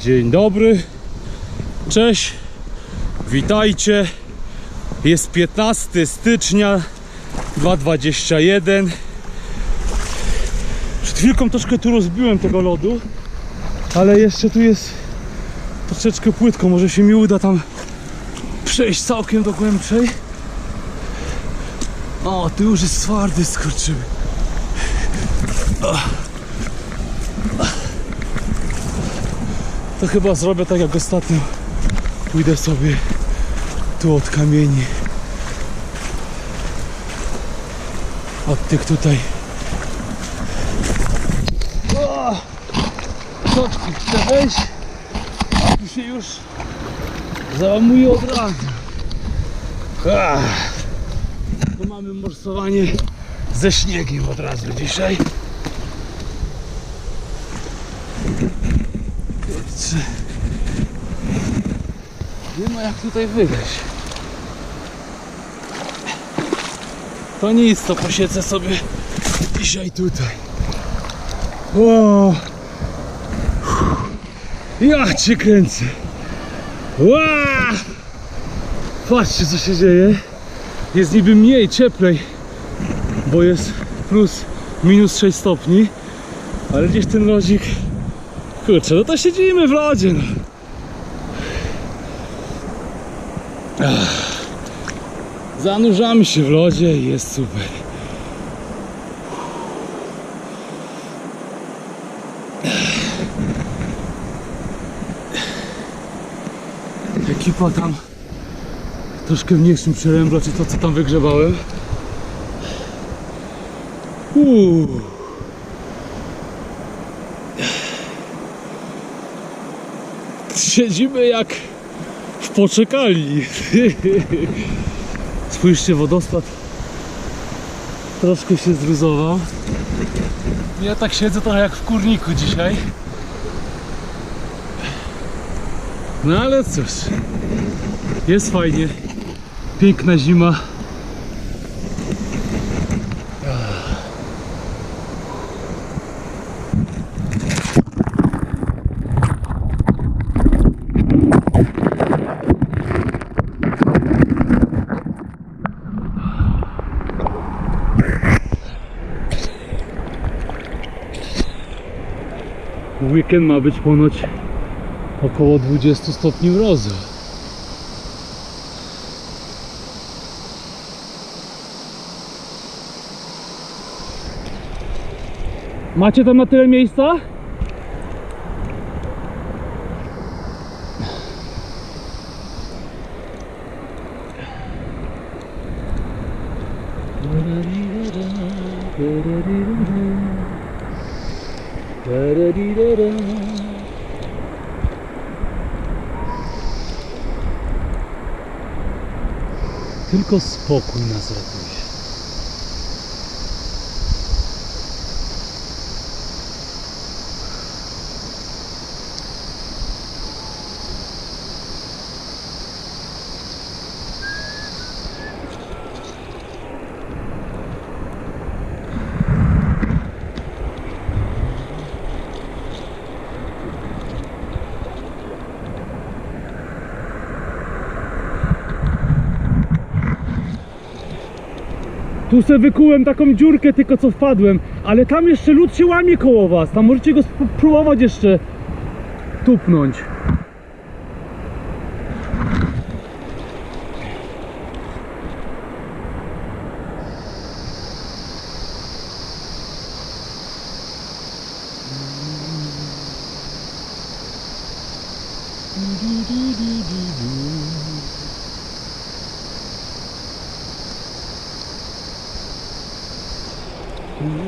Dzień dobry, cześć, witajcie. Jest 15 stycznia 2021. Przed chwilką troszkę tu rozbiłem tego lodu, ale jeszcze tu jest troszeczkę płytko. Może się mi uda tam przejść całkiem do głębszej. O, tu już jest twardy skurczyły. To chyba zrobię tak jak ostatnio. Pójdę sobie tu od kamieni. Od tych tutaj. O! Chcę wejść, a tu się już załamuje od razu. Ach. Mamy morsowanie ze śniegiem od razu dzisiaj. Kurczę. Nie ma jak tutaj wyjść. To nic, to posiedzę sobie dzisiaj tutaj. O! Ja cię kręcę. Ła! Patrzcie co się dzieje. Jest niby mniej, cieplej, bo jest plus minus 6 stopni, ale gdzieś ten lodzik Kurczę, no to siedzimy w lodzie. No. Zanurzamy się w lodzie i jest super. Ekipa tam troszkę mniejszym przerębla, czy to co tam wygrzebałem. Uuu. Siedzimy jak w poczekalni. Spójrzcie, wodospad troszkę się zluzował. Ja tak siedzę trochę jak w kurniku dzisiaj. No ale cóż, jest fajnie. Piękna zima. W weekend ma być ponoć około 20 stopni mrozu. Macie tam na tyle miejsca? Tylko spokój nas ratuje. Tu sobie wykułem taką dziurkę, tylko co wpadłem, ale tam jeszcze lód się łamie koło was. Tam możecie go spróbować jeszcze tupnąć.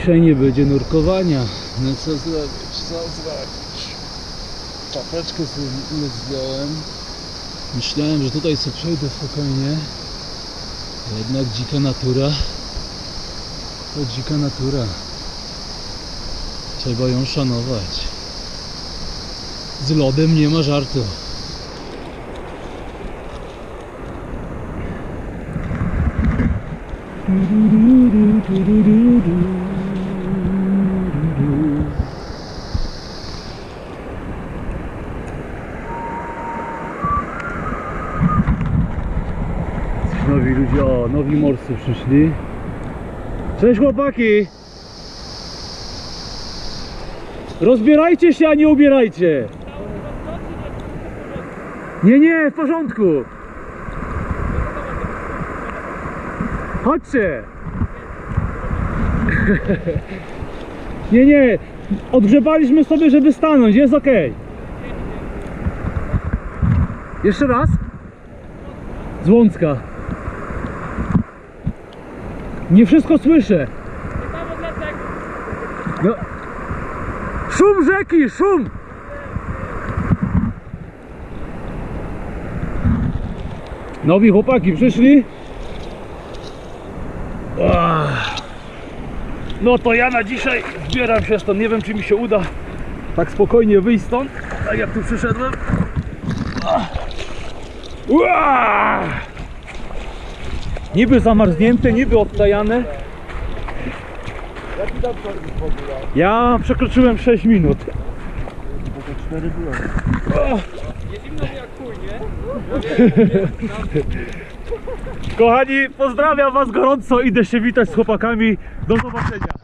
Dzisiaj nie będzie nurkowania. No co zrobić? Co zrobić? Czapeczkę sobie zdjąłem. Myślałem, że tutaj sobie przejdę spokojnie. a Jednak dzika natura. To dzika natura. Trzeba ją szanować. Z lodem nie ma żartu. Nowi nowi morscy przyszli. Cześć chłopaki! Rozbierajcie się, a nie ubierajcie! Nie, nie, w porządku! Chodźcie! Nie, nie, odgrzebaliśmy sobie, żeby stanąć, jest ok. Jeszcze raz? Z Łącka. Nie wszystko słyszę. No. Szum rzeki, szum! Nowi chłopaki przyszli. Ach. No to ja na dzisiaj zbieram się stąd. Nie wiem czy mi się uda tak spokojnie wyjść stąd, tak jak tu przyszedłem. Ach. Niby zamarznięte, niby odtajane. Ja przekroczyłem 6 minut. Kochani, pozdrawiam was gorąco, idę się witać z chłopakami. Do zobaczenia.